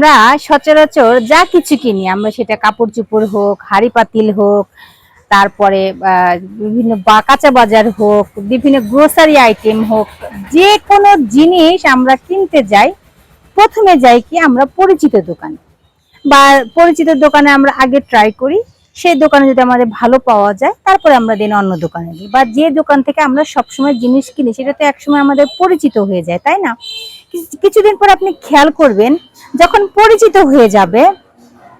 আমরা সচরাচর যা কিছু কিনি, আমরা সেটা কাপড় চোপড় হোক, হাড়ি পাতিল হোক, তারপরে বিভিন্ন বা- কাঁচা বাজার হোক, বিভিন্ন গ্রোসারি আইটেম হোক যে কোনো জিনিস আমরা কিনতে যাই, প্রথমে যাই কি আমরা পরিচিত দোকানে। বা পরিচিত দোকানে আমরা আগে ট্রাই করি, সেই দোকানে যদি আমাদের ভালো পাওয়া যায়, তারপরে আমরা দেন অন্য দোকানে দিই বা যে দোকান থেকে আমরা সবসময় জিনিস কিনি, সেটা তো একসময় আমাদের পরিচিত হয়ে যায়, তাই না? কিছুদিন পর আপনি খেয়াল করবেন যখন পরিচিত হয়ে যাবে,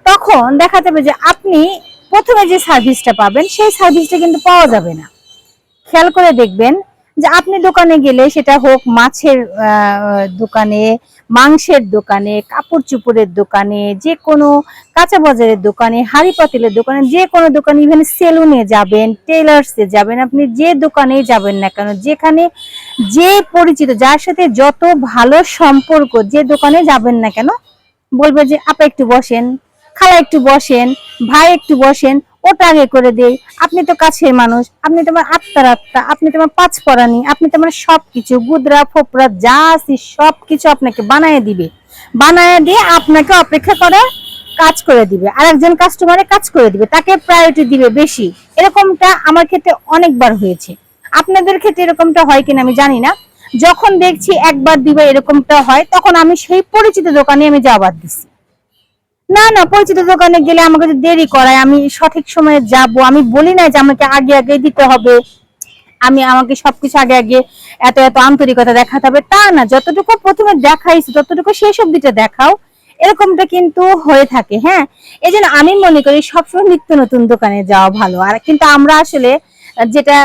তখন দেখা যাবে যে আপনি প্রথমে যে সার্ভিসটা পাবেন, সেই সার্ভিসটা কিন্তু পাওয়া যাবে না। খেয়াল করে দেখবেন যে আপনি দোকানে গেলে সেটা হোক মাছের দোকানে, মাংসের দোকানে কাপড় চোপড়ের দোকানে, যে কোনো কাঁচা বাজারের দোকানে, হাড়ি পাতিলের দোকানে, যে কোনো দোকানে ইভেন সেলুনে যাবেন টেলার্সে যাবেন, আপনি যে দোকানেই যাবেন না কেন, যেখানে যে পরিচিত, যার সাথে যত ভালো সম্পর্ক, যে দোকানে যাবেন না কেন, বলবে যে, আপা একটু বসেন, খালা একটু বসেন, ভাই একটু বসেন। ওটা আগে করে দেই। আপনি তো কাছের মানুষ, আপনি তোমার আত্মার আত্মা, আপনি তোমার পাঁচ পরানি আপনি তোমার সবকিছু, গুদরা, ফোপরা, যা আছে সবকিছু আপনাকে বানায় দিবে। বানায় দিয়ে আপনাকে অপেক্ষা করে কাজ করে দিবে। আর একজন কাস্টমারে কাজ করে দিবে, তাকে প্রায়োরিটি দিবে বেশি। এরকমটা আমার ক্ষেত্রে অনেকবার হয়েছে। আপনাদের ক্ষেত্রে এরকমটা হয় কিনা আমি জানি না। যখন দেখছি একবার দিবে এরকমটা হয়, তখন আমি সেই পরিচিত দোকানে আমি যাবার দিছি। না না, পরিচিত দোকানে গেলে আমাকে যদি দেরি করায়। আমি সঠিক সময়ে যাব। আমি বলি না যে আমাকে আগে আগে দিতে হবে। আমি আমাকে সবকিছু আগে আগে এত এত আন্তরিকতা দেখাতে হবে। তা না, যতটুকু প্রথমে দেখাইছি, ততটুকু শেষ অব্দিটা দেখাও। এরকমটা কিন্তু হয়ে থাকে হ্যাঁ? এই আমি মনে করি সবসময় নিত্য নতুন দোকানে যাওয়া ভালো। আর কিন্তু আমরা আসলে যেটা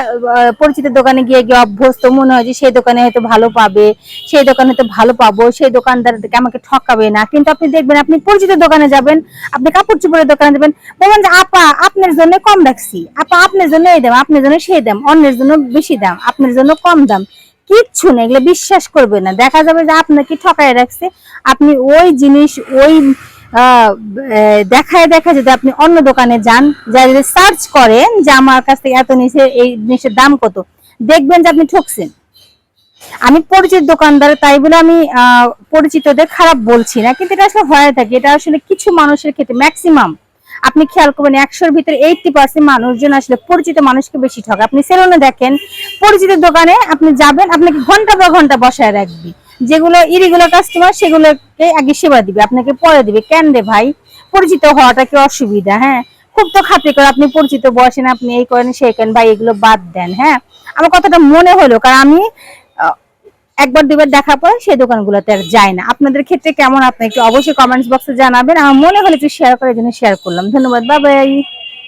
পরিচিত দোকানে গিয়ে গিয়ে অভ্যস্ত, মনে হয় যে সেই দোকানে হয়তো ভালো পাবে, সেই দোকানে তো ভালো পাবো, সেই দোকানদার থেকে আমাকে ঠকাবে না। কিন্তু আপনি দেখবেন, আপনি পরিচিত দোকানে যাবেন, আপনি কাপড় চোপড়ের দোকানে যাবেন, বলবেন যে, আপা, আপনার জন্য কম রাখছি। আপা, আপনার জন্য এই দাম, আপনার জন্য সেই দাম, অন্যের জন্য বেশি দাম, আপনার জন্য কম দাম। কিচ্ছু না, এগুলো বিশ্বাস করবে না। দেখা যাবে যে আপনাকে ঠকায় রাখছে, আপনি ওই জিনিস, ওই দেখায় দেখা যদি আপনি অন্য দোকানে যান যা যদি সার্চ করেন যে আমার কাছ থেকে এত নিচে এই জিনিসের দাম কত, দেখবেন যে আপনি ঠকছেন। আমি পরিচিত দোকানদার, তাই বলে আমি পরিচিতদের খারাপ বলছি না, কিন্তু এটা আসলে হয়ে থাকে। এটা আসলে কিছু মানুষের ক্ষেত্রে ম্যাক্সিমাম আপনি খেয়াল করবেন, একশোর ভিতরে এইটটি পার্সেন্ট মানুষজন আসলে পরিচিত মানুষকে বেশি ঠকে আপনি সেলুনে দেখেন, পরিচিত দোকানে আপনি যাবেন, আপনাকে ঘণ্টা পর ঘণ্টা বসায় রাখবি। যেগুলো ইরিগুলো কাস্টমার সেগুলোকে আগে সেবা দিবে, আপনাকে পরে দিবে। কেন রে ভাই? পরিচিত হওয়াটা কি অসুবিধা হ্যাঁ? খুব তো খাতে করে আপনি পরিচিত বসেন আপনি এই করেন, সেই করেন, ভাই, এগুলো বাদ দেন হ্যাঁ? আমার কথাটা মনে হলো, কারণ আমি একবার দুবার দেখা পরে সেই দোকানগুলোতে আর যায় না। আপনাদের ক্ষেত্রে কেমন? আপনি একটু অবশ্যই কমেন্টস বক্সে জানাবেন। আমার মনে হলে একটু শেয়ার করার জন্য শেয়ার করলাম। ধন্যবাদ বাই বাই